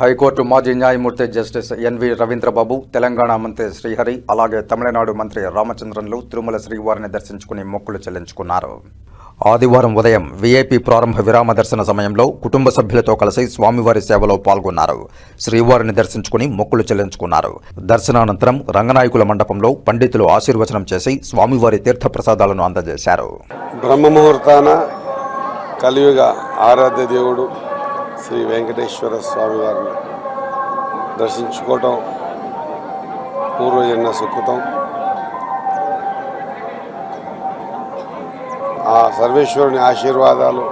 High court మాజీ న్యాయమూర్తి justice N V Ravindra Babu Telangana మంత్రి శ్రీహరి అలాగే తమిళనాడు మంత్రి రామచంద్రన్లు తిరుమల శ్రీవారిని దర్శించుకుని మొక్కులు చెల్లించుకున్నారు. ఆదివారం ఉదయం వీఐపీ ప్రారంభ విరామ దర్శన సమయంలో కుటుంబ సభ్యులతో కలిసి స్వామివారి సేవలో పాల్గొన్నారు. శ్రీవారిని దర్శించుకుని మొక్కులు చెల్లించుకున్నారు. దర్శనానంతరం రంగనాయకుల మండపంలో పండితులు ఆశీర్వచనం చేసి స్వామివారి తీర్థప్రసాదాలను అందజేశారు. బ్రహ్మముహూర్తాన కలియుగ ఆరాధ్య దేవుడు శ్రీ వెంకటేశ్వర స్వామి వారిని దర్శించుకోవటం పూర్వజన్మ సుకృతం. ఆ సర్వేశ్వరుని ఆశీర్వాదాలు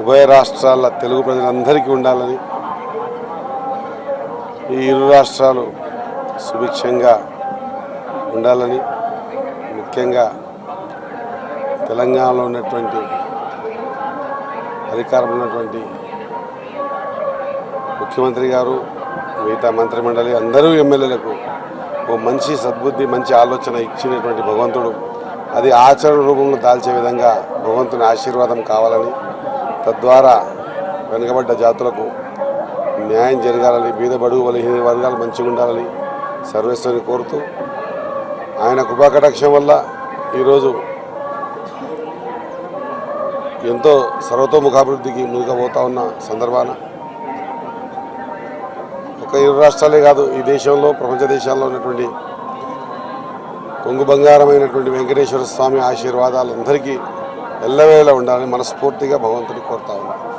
ఉభయ రాష్ట్రాల తెలుగు ప్రజలందరికీ ఉండాలని ఈ ఇరు రాష్ట్రాలు సుభిక్షంగా ఉండాలని ముఖ్యంగా తెలంగాణలో ఉన్నటువంటి అధికారంలో ఉన్నటువంటి ముఖ్యమంత్రి గారు మిగతా మంత్రిమండలి అందరూ ఎమ్మెల్యేలకు ఓ మంచి సద్బుద్ధి మంచి ఆలోచన ఇచ్చినటువంటి భగవంతుడు. అది ఆచరణ రూపంలో దాల్చే విధంగా భగవంతుని ఆశీర్వాదం కావాలని తద్వారా వెనుకబడ్డ జాతులకు న్యాయం జరగాలని బీద బడుగు బలహీన వర్గాలు మంచిగా ఉండాలని సర్వేశ్వరిని కోరుతూ ఆయన కృపాకటాక్షం వల్ల ఈరోజు ఎంతో సర్వతోముఖాభివృద్ధికి ముందుకుపోతా ఉన్న సందర్భాన ఒక ఇరు రాష్ట్రాలే కాదు ఈ దేశంలో ప్రపంచ దేశాల్లో ఉన్నటువంటి కొంగు బంగారమైనటువంటి వెంకటేశ్వర స్వామి ఆశీర్వాదాలు అందరికీ ఎల్లవేళ ఉండాలని మనస్ఫూర్తిగా భగవంతుని కోరుతా ఉన్నాను.